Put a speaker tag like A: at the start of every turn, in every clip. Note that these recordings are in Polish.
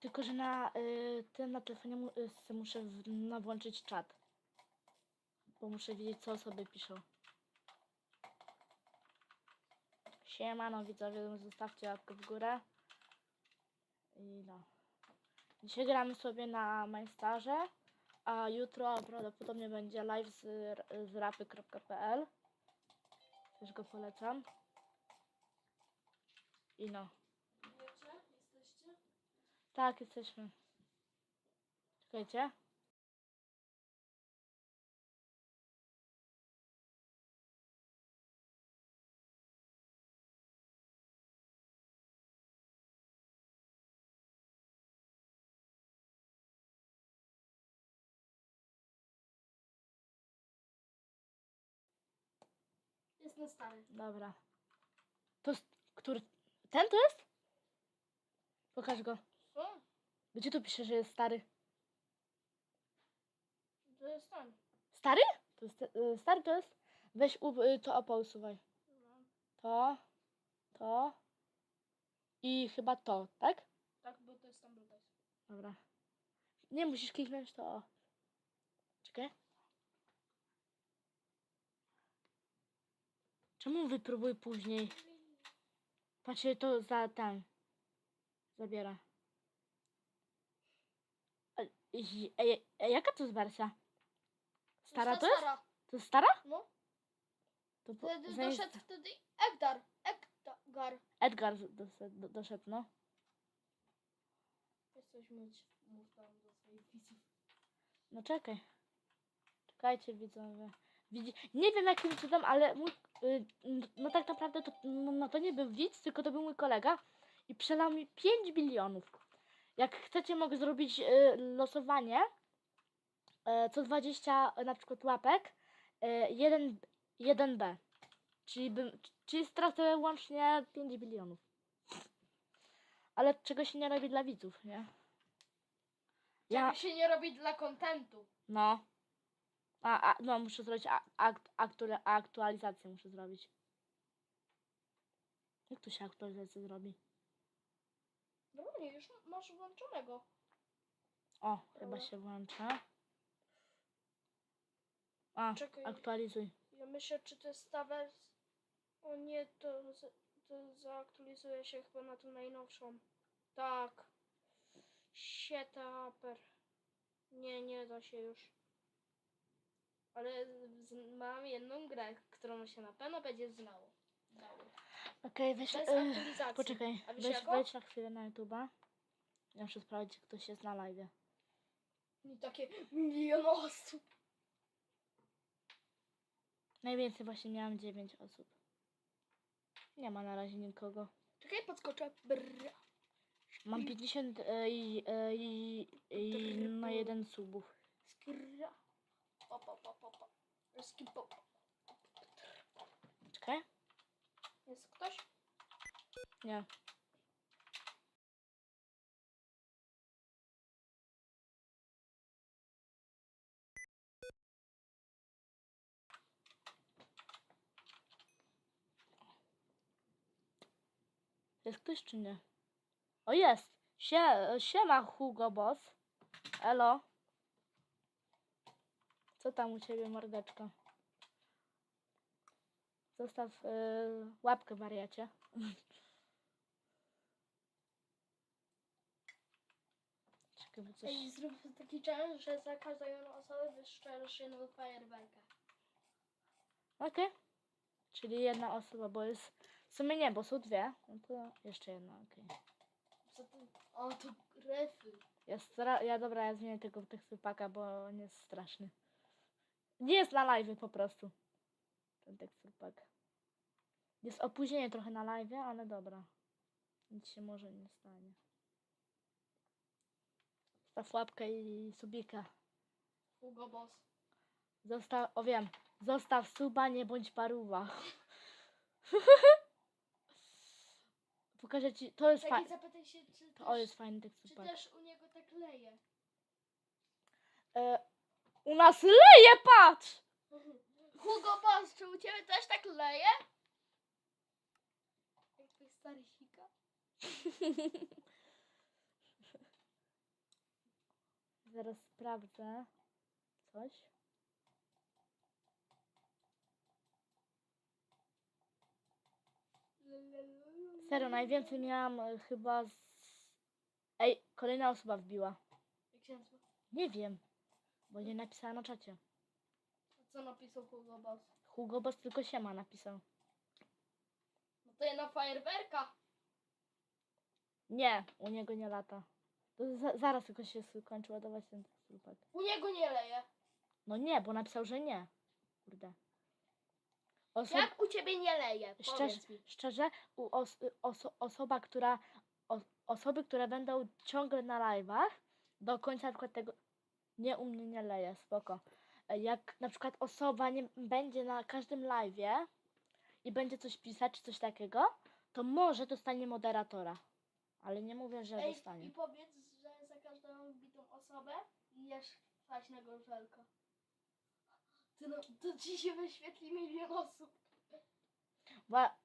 A: Tylko, że na y, tym na telefonie mu, y, muszę w, na włączyć czat. Bo muszę wiedzieć, co osoby piszą. Siemano widzowie, zostawcie łapkę w górę. I no. Dzisiaj gramy sobie na Majstarze, a jutro prawdopodobnie będzie live z, z rapy.pl. Też go polecam. I no. Tak, jesteśmy. Czekajcie.
B: Jestem stary.
A: Dobra. To jest, który... Ten to jest? Pokaż go.
B: Co?
A: Gdzie tu pisze, że jest stary?
B: To jest ten.
A: Stary? To jest, y, stary to jest? Weź u, y, to opo usuwaj.
B: No.
A: To, to i chyba to, tak?
B: Tak, bo to jest tam Blue
A: Dobra. Nie musisz kliknąć to o. Czekaj. Czemu wypróbuj później? Patrzcie, to za ten. Zabiera. Ej, ej, jaka to jest wersja? Stara to jest?
B: Stara.
A: To jest stara?
B: No.
A: To po,
B: Wtedy
A: zanim-
B: doszedł wtedy Egdar. Egdar.
A: Edgar z- doszedł, do- doszedł, no.
B: Jesteś myć. Mów tam do swoich widzów.
A: No czekaj. Czekajcie widzowie. Widzi... Nie wiem jakim cudem, ale mój, y, no tak naprawdę to, no, no to nie był widz, tylko to był mój kolega i przelał mi 5 bilionów. Jak chcecie mogę zrobić y, losowanie y, co 20 na przykład łapek y, 1, 1B. Czyli, bym, czyli stracę łącznie 5 bilionów. Ale czego się nie robi dla widzów, nie?
B: Ja, się nie robi dla kontentu.
A: no. A, a, no, muszę zrobić a, akt, aktualizację, muszę zrobić. Jak tu się aktualizację zrobi?
B: No nie, już masz włączonego.
A: O, chyba się włącza. A,
B: Czekaj.
A: aktualizuj.
B: Ja myślę, czy to jest ta. O nie, to, z- to zaaktualizuje się chyba na tą najnowszą. Tak. Sietaper. Nie, nie da się już. Ale z- mam jedną grę, którą się na pewno będzie znało.
A: Okej, weź.
B: Bez
A: e,
B: aktualizacji.
A: poczekaj,
B: A wiesz
A: weź, wejdź na chwilę na YouTube'a. Ja muszę sprawdzić, czy ktoś jest na live.
B: I takie milion osób.
A: Najwięcej właśnie miałam 9 osób. Nie ma na razie nikogo.
B: Czekaj, podskoczę. Brr.
A: Mam 50 e, i, e, i, i na jeden subów.
B: Pop, pop, pop, pop, pop. Skip, pop.
A: Czekaj.
B: Jest ktoś?
A: Nie. Jest ktoś czy nie? O jest! Sie, siema Hugo Boss. Elo. Co tam u ciebie mordeczko? Zostaw y, łapkę wariacie. Czekaj, coś...
B: Ej, zrób taki challenge, że za każdą jedną osobę wyszczerasz jedną fajerwerkę.
A: Okej. Czyli jedna osoba, bo jest... W sumie nie, bo są dwie. No to jeszcze jedna, okej.
B: Co to? O, to gryfy.
A: Ja, stra... ja dobra, ja zmienię tego teksturpaka, bo on jest straszny. Nie jest na live po prostu. Ten teksturpak. Jest opóźnienie trochę na live, ale dobra. Nic się może nie stanie. Zostaw łapkę i subika.
B: Hugo Boss.
A: Zostaw, o wiem, zostaw suba, nie bądź paruwa. Pokażę ci, to jest
B: Taki
A: fajne.
B: zapytaj się, czy
A: To
B: też,
A: jest fajny
B: czy
A: teksturpak.
B: też u niego tak leje.
A: E, u nas leje, patrz!
B: Hugo Boss, czy u ciebie też tak leje? Jak twój stary sika?
A: Zaraz sprawdzę coś. Serio, najwięcej miałam e, chyba z... Ej, kolejna osoba wbiła.
B: Jak się nazywa?
A: Nie wiem, bo nie napisała na czacie.
B: Co napisał Hugo Boss?
A: Hugo Boss tylko siema napisał.
B: No to jedna fajerwerka.
A: Nie, u niego nie lata. To za, zaraz tylko się skończy ładować ten teksturpak.
B: U niego nie leje.
A: No nie, bo napisał, że nie. Kurde. Oso
B: Jak u ciebie nie leje?
A: szczerze,
B: Powiedz mi.
A: szczerze u os oso osoba, która... O osoby, które będą ciągle na live'ach, do końca na przykład tego... Nie, u mnie nie leje, spoko. Jak na przykład osoba nie będzie na każdym live'ie i będzie coś pisać, czy coś takiego, to może dostanie moderatora. Ale nie mówię, że
B: Ej,
A: dostanie.
B: i powiedz, że za każdą wbitą osobę jesz kwaśna gorzelka. Ty no, to ci się wyświetli milion osób.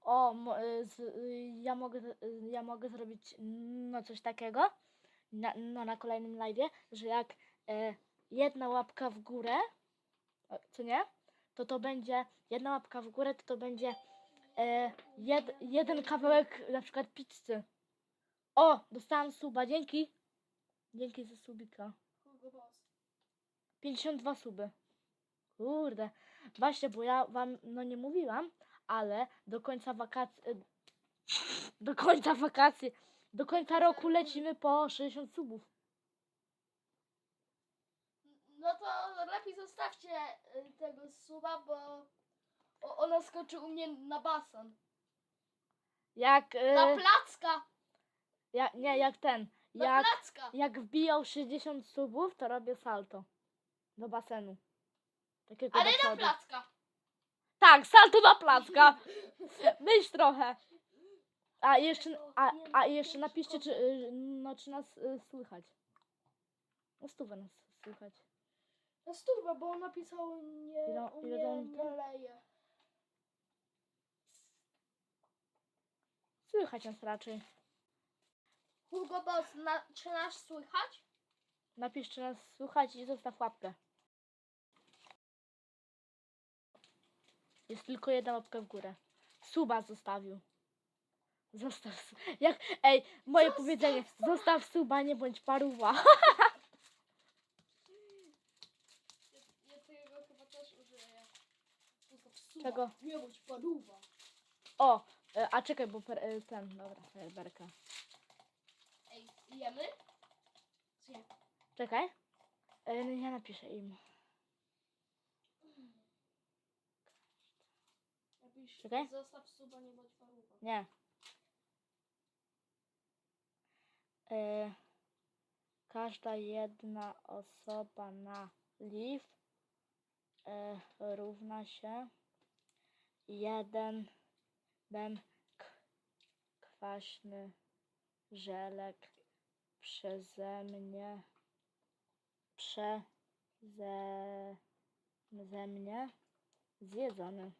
A: O, mo- y, z, y, ja, mogę, y, ja mogę zrobić no coś takiego na, no, na kolejnym live'ie, że jak e, jedna łapka w górę, co nie, to to będzie, jedna łapka w górę, to to będzie e, jed, jeden kawałek na przykład pizzy. O, dostałam suba, dzięki. Dzięki za subika.
B: Hugo Boss.
A: 52 suby. Kurde. Właśnie, bo ja wam no nie mówiłam, ale do końca wakacji do końca wakacji, do końca roku lecimy po 60 subów.
B: No to lepiej zostawcie y, tego suba, bo ona skoczy u mnie na basen.
A: Jak, e,
B: Na placka!
A: jak nie, jak ten,
B: Na
A: jak,
B: placka!
A: jak wbiją 60 subów, to robię salto do basenu. Takiego
B: Ale na placka!
A: Tak, salto na placka. Myśl trochę. A jeszcze, a, a jeszcze napiszcie, czy, y, no, czy nas y, słychać. No stówę nas słychać.
B: Na stówę, bo on napisał nie,
A: Ile- ile on
B: nie leje.
A: Słychać nas raczej.
B: Hugo Boss, na, czy nas słychać?
A: Napisz, czy nas słychać i zostaw łapkę. Jest tylko jedna łapka w górę. Suba zostawił. Zostaw. su- Jak, ej, moje powiedzenie. Zostaw suba, nie bądź paruwa.
B: Ja, ja tego chyba też użyję. Zostaw suba,
A: Czego?
B: Nie bądź paruwa.
A: O, e, a czekaj, bo per, e, ten, dobra, berka.
B: Ej, jemy?
A: Czekaj. E, no ja napiszę im.
B: Napisz,
A: Czekaj.
B: Zostaw suba, nie bądź paruwa.
A: Nie. E, każda jedna osoba na live e, równa się jeden ben kwaśny żelek przeze mnie przeze ze mnie zjedzony.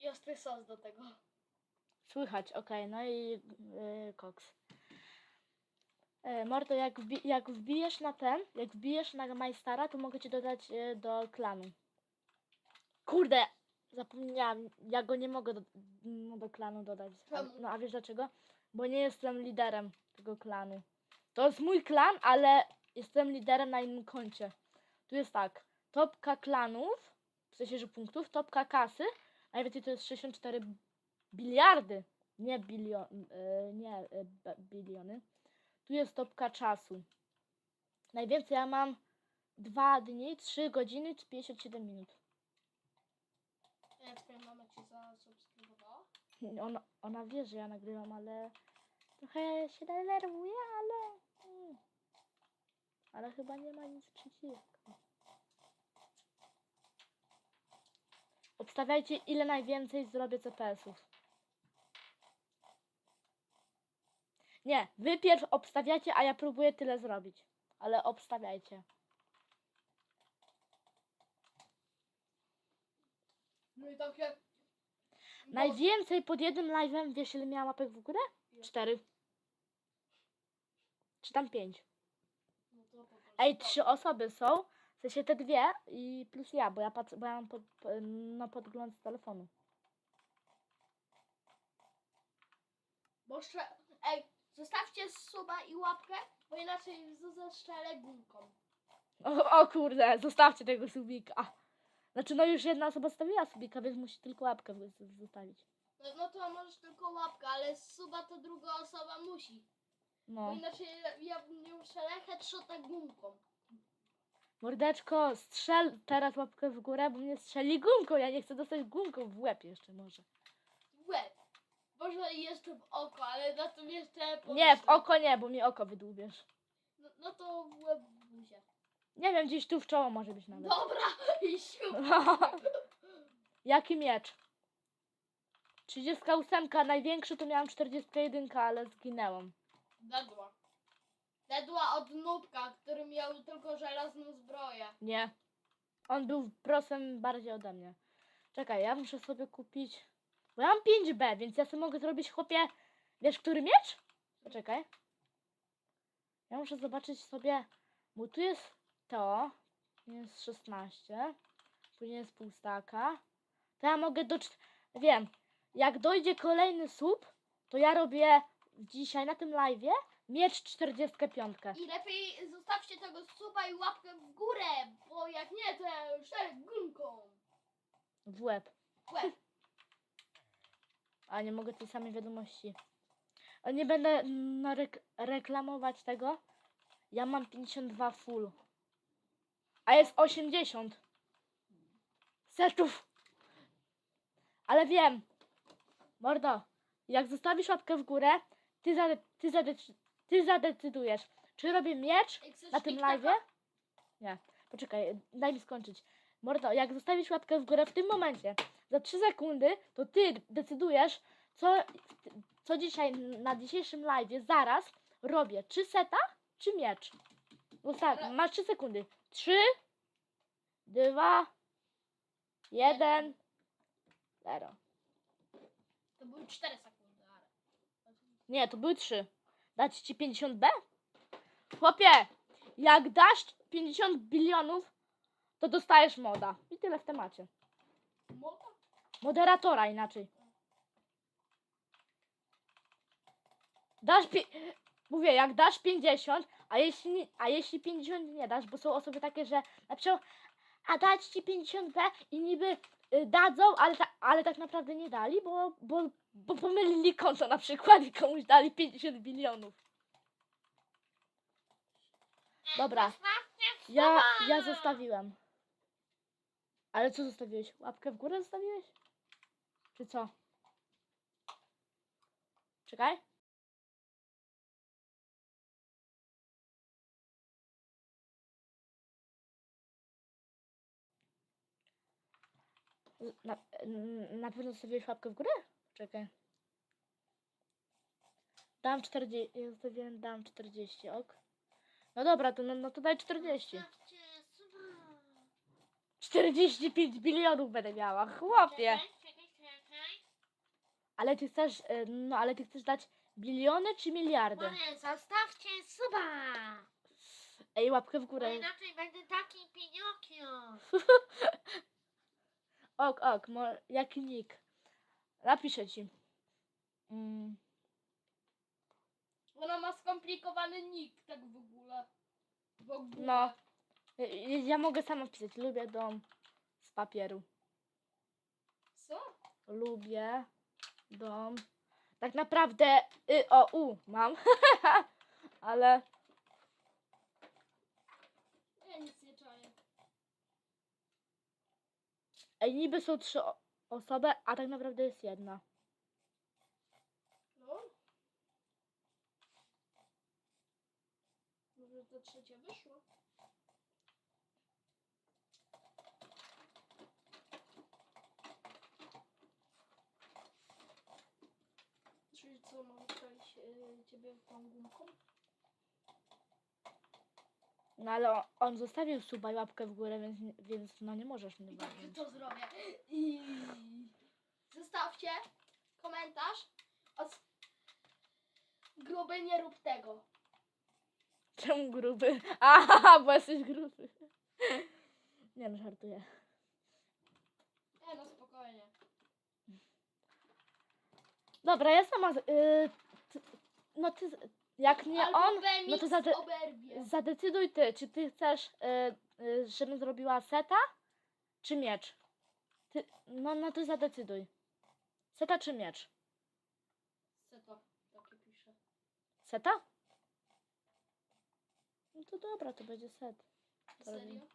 B: I ostry sos do tego.
A: Słychać, okej, no i yy, koks. E, Morto, jak, wbi- jak wbijesz na ten, jak wbijesz na Majstara, to mogę cię dodać e, do klanu. Kurde, zapomniałam, ja go nie mogę do, no, do klanu dodać. A, no a wiesz dlaczego? Bo nie jestem liderem tego klanu. To jest mój klan, ale jestem liderem na innym koncie. Tu jest tak, topka klanów, w sensie, że punktów, topka kasy, najwięcej to jest 64 biliardy, nie bilion, e, nie b- biliony. Tu jest topka czasu. Najwięcej ja mam 2 dni, 3 godziny, 57 minut.
B: Ja twoja mama ci zasubskrybowała?
A: Ona, ona wie, że ja nagrywam, ale trochę się denerwuje, ale... mm. Ale chyba nie ma nic przeciwko. Obstawiajcie, ile najwięcej zrobię CPS-ów. Nie, wy pierw obstawiacie, a ja próbuję tyle zrobić. Ale obstawiajcie.
B: No i takie...
A: Najwięcej pod jednym live'em, wiesz ile miała łapek w górę? Cztery. Czy tam pięć.
B: No
A: Ej, trzy osoby są. W sensie te dwie i plus ja, bo ja, patrzę, bo ja mam pod, no, podgląd z telefonu.
B: Bo. Ej, zostawcie suba i łapkę, bo inaczej z- zestrzelę gumką.
A: O, o kurde, zostawcie tego subika. Znaczy, no już jedna osoba zostawiła subika, więc musi tylko łapkę z- zostawić.
B: No, no to możesz tylko łapkę, ale suba to druga osoba musi. Bo
A: No.
B: inaczej ja bym nie strzelę headshota gumką.
A: Mordeczko, strzel teraz łapkę w górę, bo mnie strzeli gumką. Ja nie chcę dostać gumką w łeb jeszcze może.
B: W łeb. Może jeszcze w oko, ale na tym jeszcze...
A: Nie, w
B: pomyślę.
A: oko nie, bo mi oko wydłubiesz.
B: No, no to w łeb w buzię.
A: Nie wiem, gdzieś tu w czoło może być nawet.
B: Dobra, i siu.
A: Jaki miecz? 38, największy to miałam 41, ale zginęłam.
B: Dedła. Dedła od nubka, który miał tylko żelazną zbroję.
A: Nie. On był prosem bardziej ode mnie. Czekaj, ja muszę sobie kupić. Bo ja mam 5B, więc ja sobie mogę zrobić chłopie. Wiesz, który miecz? Poczekaj. Ja muszę zobaczyć sobie. Bo tu jest to. Jest 16. Później jest pół staka. To ja mogę do. Wiem. Jak dojdzie kolejny sub, to ja robię dzisiaj na tym live'ie miecz 45.
B: I lepiej zostawcie tego suba i łapkę w górę, bo jak nie, to ja już tak gumką.
A: W łeb.
B: W łeb.
A: A nie mogę tej samej wiadomości. A nie będę no, rek reklamować tego. Ja mam 52 full. A jest 80. Setów. Ale wiem. Mordo, jak zostawisz łapkę w górę, ty, zade ty, zadec ty zadecydujesz, czy robię miecz na tym live'ie? Nie. Poczekaj, daj mi skończyć. Mordo, jak zostawisz łapkę w górę w tym momencie, za 3 sekundy, to ty decydujesz, co, co dzisiaj na dzisiejszym live'ie zaraz robię. Czy seta, czy miecz? Zostaw, masz 3 sekundy. 3, 2, 1, 0.
B: To były 4 sekundy, ale...
A: Nie, to były 3. Dać ci 50B? Chłopie, jak dasz 50 bilionów, to dostajesz moda. I tyle w temacie.
B: Moda?
A: Moderatora inaczej. Dasz pi- Mówię, jak dasz 50, a jeśli, a jeśli 50 nie dasz, bo są osoby takie, że napiszą, a dać ci 50B i niby y, dadzą, ale, ta, ale tak naprawdę nie dali, bo, bo, bo pomylili konto na przykład i komuś dali 50 bilionów. Dobra, ja, ja zostawiłem. Ale co zostawiłeś? Łapkę w górę zostawiłeś? Czy co? Czekaj. Na, na pewno zostawiłeś łapkę w górę? Czekaj. Dam 40. Ja zostawiłem, dam 40, ok. No dobra, to, no, no to daj 40. 45 bilionów będę miała, chłopie. Ale ty chcesz, y, no ale ty chcesz dać biliony czy miliardy?
C: Zostawcie suba!
A: Ej, łapkę w
C: Bo
A: górę.
C: inaczej będę taki Pinokio.
A: Ok, ok, jaki nick? Napiszę ci. Mm,
B: Ona ma skomplikowany nick, tak w ogóle. W ogóle.
A: No. y, y, ja mogę sama wpisać. Lubię dom z papieru.
B: Co?
A: Lubię dom. Tak naprawdę y, o u mam. Ale
B: Ja nic nie czaję.
A: Ej, niby są trzy osoby, a tak naprawdę jest jedna.
B: No. Może to trzecia wyszło? Czyli co, mam y, ciebie tą gumką?
A: No ale on zostawił suba i łapkę w górę, więc, więc no nie możesz mnie
B: I tak to zrobię. I zostawcie komentarz. Od... Gruby nie rób tego.
A: Czemu gruby? Aha, bo jesteś gruby. Nie no, żartuję.
B: Nie no, spokojnie.
A: Dobra, ja sama. z- Y, no ty. Jak nie
B: Albo
A: on, no to zade-
B: oberwie.
A: zadecyduj ty, czy ty chcesz, y, y, żebym zrobiła seta, czy miecz? Ty, no, no to zadecyduj. Seta czy miecz?
B: To takie pisze?
A: Seta? No to dobra, to będzie set. To robimy.
B: Serio?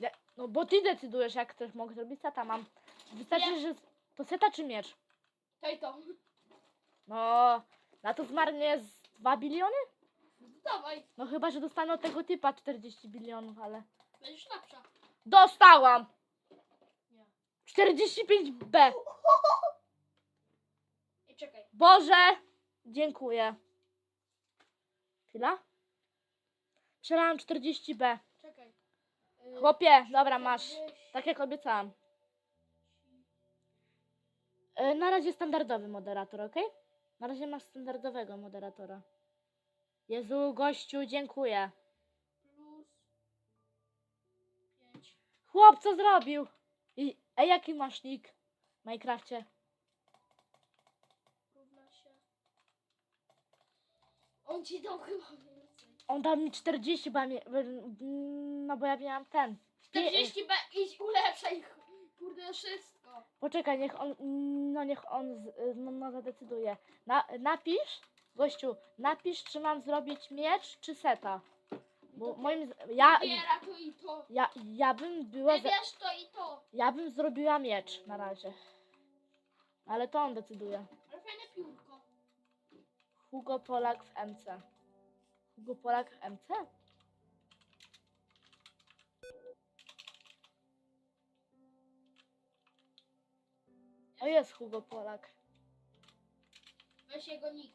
A: Nie, no bo ty decydujesz, jak ktoś mogę zrobić seta. Mam. Wystarczy,
B: Nie.
A: że. To seta czy miecz?
B: To i to.
A: No. Na to zmarnie z 2 biliony?
B: No to dawaj,
A: No chyba, że dostanę od tego typa 40 bilionów, ale.
B: będziesz lepsza.
A: Dostałam!
B: Nie.
A: 45B!
B: I czekaj.
A: Boże! Dziękuję. Chwila? Przelałam 40B.
B: Czekaj. Y,
A: Chłopie, dobra, masz.
B: 40.
A: Tak jak obiecałam. E, Na razie standardowy moderator, ok? Na razie masz standardowego moderatora. Jezu, gościu, dziękuję.
B: Plus 5.
A: Chłop, co zrobił? I, ej, jaki masz nick w Minecrafcie?
B: Równa się. On ci dał chyba więcej.
A: On dał mi 40, bo ja mie- no bo ja miałam ten.
B: 40 B, idź ulepszaj. Kurde, wszystko.
A: Poczekaj, niech on, no niech on z, no, no zadecyduje. Na, napisz, gościu, napisz, czy mam zrobić miecz, czy seta. Bo moim, z- ja,
B: Wybiera to i to.
A: ja, ja bym była, za,
B: Wybierz to i to.
A: ja bym zrobiła miecz na razie. Ale to on decyduje.
B: Ale fajne piórko.
A: Hugo Polak w MC. Hugo Polak w MC? O jest Hugo Polak.
B: Weź jego nick.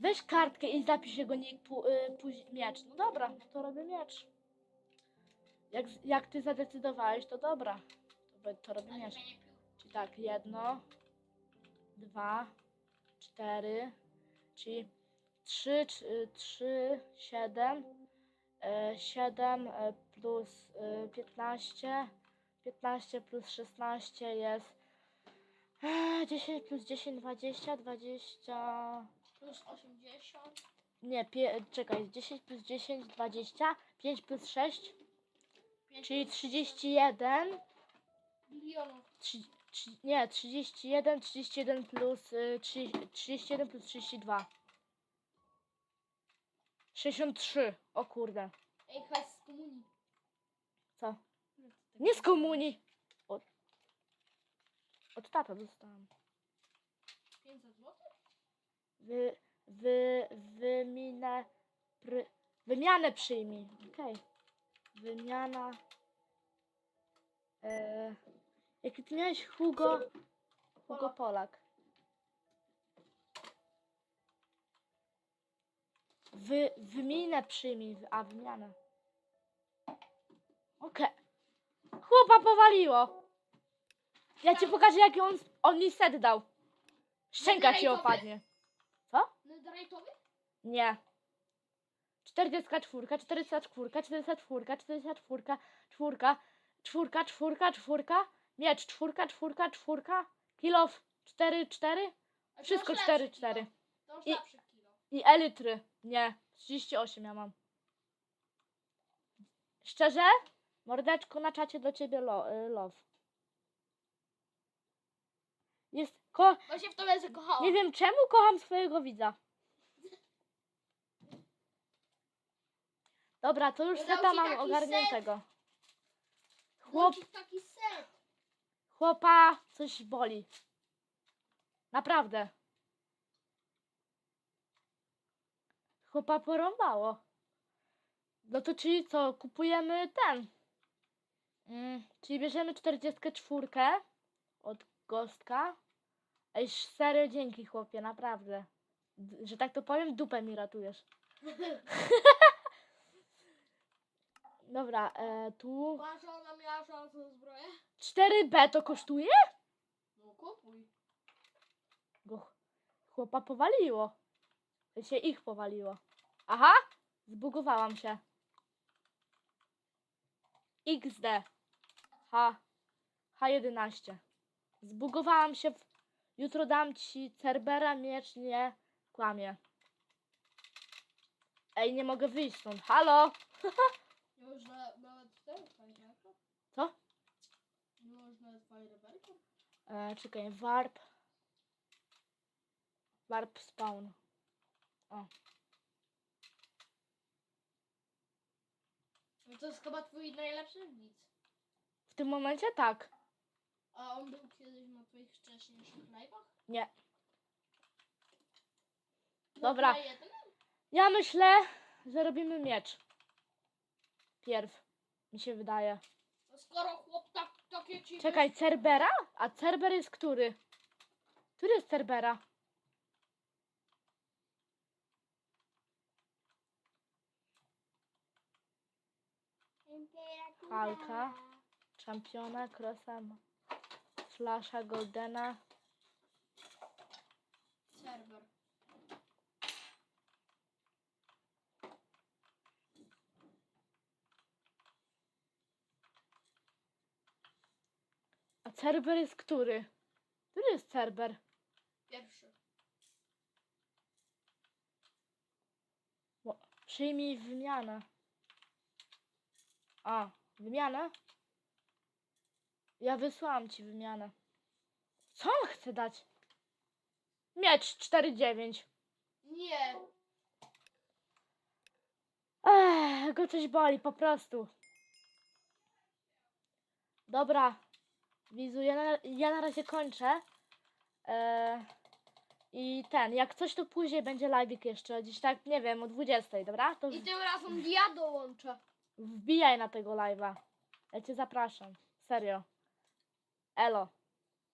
A: Weź kartkę i zapisz jego nick, pu, y, później miecz. No dobra, no to robię miecz. Jak, jak ty zadecydowałeś, to dobra. To, to robię miecz. Czyli tak, jedno, dwa, cztery, czyli trzy, trzy, trzy siedem, e, siedem e, plus e, piętnaście, piętnaście plus szesnaście jest e, dziesięć plus dziesięć, dwadzieścia, dwadzieścia,
B: Plus 80.
A: nie, pie, czekaj, 10 plus 10, 20, 5 plus 6,
B: Pięć
A: czyli
B: plus
A: 31,
B: Milionów.
A: Trzy, trzy, nie, 31, 31 plus y, 30, 31 plus 32. 63. O kurde.
B: Ej, hajs z komunii.
A: Co? Nie z komunii. Od, od tata dostałam.
B: 500 zł?
A: Wy, wy, wyminę, pry, wymianę przyjmij. Okej. Wymiana. E, jaki ty miałeś Hugo? Hugo
B: Polak.
A: Wy, wymianę przyjmij, a wymianę. Okej. Chłopa powaliło. Ja ci pokażę jaki on, on mi set dał. Szczęka ci
B: Netherite'owy?
A: opadnie.
B: Netherite'owy?
A: Nie. 44, 44, 44, 44, czwórka, czwórka, czwórka, czwórka, miecz, czwórka, czwórka, czwórka, kilof, 4, 4
B: A to
A: Wszystko cztery,
B: lepszy
A: cztery.
B: kilo. To masz
A: I-
B: lepszy kilo.
A: i elitry. Nie, 38 ja mam. Szczerze? Mordeczko na czacie do ciebie lo, y, love. Jest, ko,
B: Bo się w tobie zakochałam.
A: nie wiem czemu kocham swojego widza. Dobra, to już
B: Dał
A: seta mam ogarniętego.
B: Chłop.
A: Chłop,
B: taki set.
A: chłopa coś boli. Naprawdę. Chłopa porąbało. No to czyli co, kupujemy ten. Mm, czyli bierzemy 44 od Gostka. Ej, serio dzięki chłopie, naprawdę. D- że tak to powiem, dupę mi ratujesz. Dobra, e, tu
B: Patrz, ona miała szansę zbroję?
A: 4B to kosztuje?
B: No kupuj.
A: Go chłopa powaliło. To się ich powaliło. Aha! Zbugowałam się. XD. H. H11. Zbugowałam się. W... Jutro dam ci Cerbera, miecz, nie kłamie. Ej, nie mogę wyjść stąd. Halo?
B: Nie można nawet ten fajerwerka?
A: Co?
B: Nie można fajerwerka?
A: E, czekaj, warp. Warp spawn.
B: No to jest chyba twój najlepszy widz.
A: W tym momencie tak.
B: A on był kiedyś na twoich wcześniejszych live'ach?
A: Nie. Dobra.
B: na?
A: Ja myślę, że robimy miecz. Pierw. Mi się wydaje.
B: No skoro chłop tak, takie ci...
A: Czekaj, Cerbera? A Cerber jest który? Który jest Cerbera? Halka. Czampiona, Crossa, Flasha, Goldena.
B: Serwer.
A: A Cerber jest który? Który jest Cerber?
B: Pierwszy.
A: Przyjmij wymianę. A, wymianę? Ja wysłałam ci wymianę. Co on chce dać? Miecz 4-9.
B: Nie.
A: Ech, go coś boli, po prostu. Dobra, Wizu, ja na, ja na razie kończę. E, I ten, jak coś to później będzie live'ik jeszcze, gdzieś tak, nie wiem, o 20, dobra? To
B: I tym razem ja dołączę.
A: wbijaj na tego live'a. Ja cię zapraszam, serio. Elo.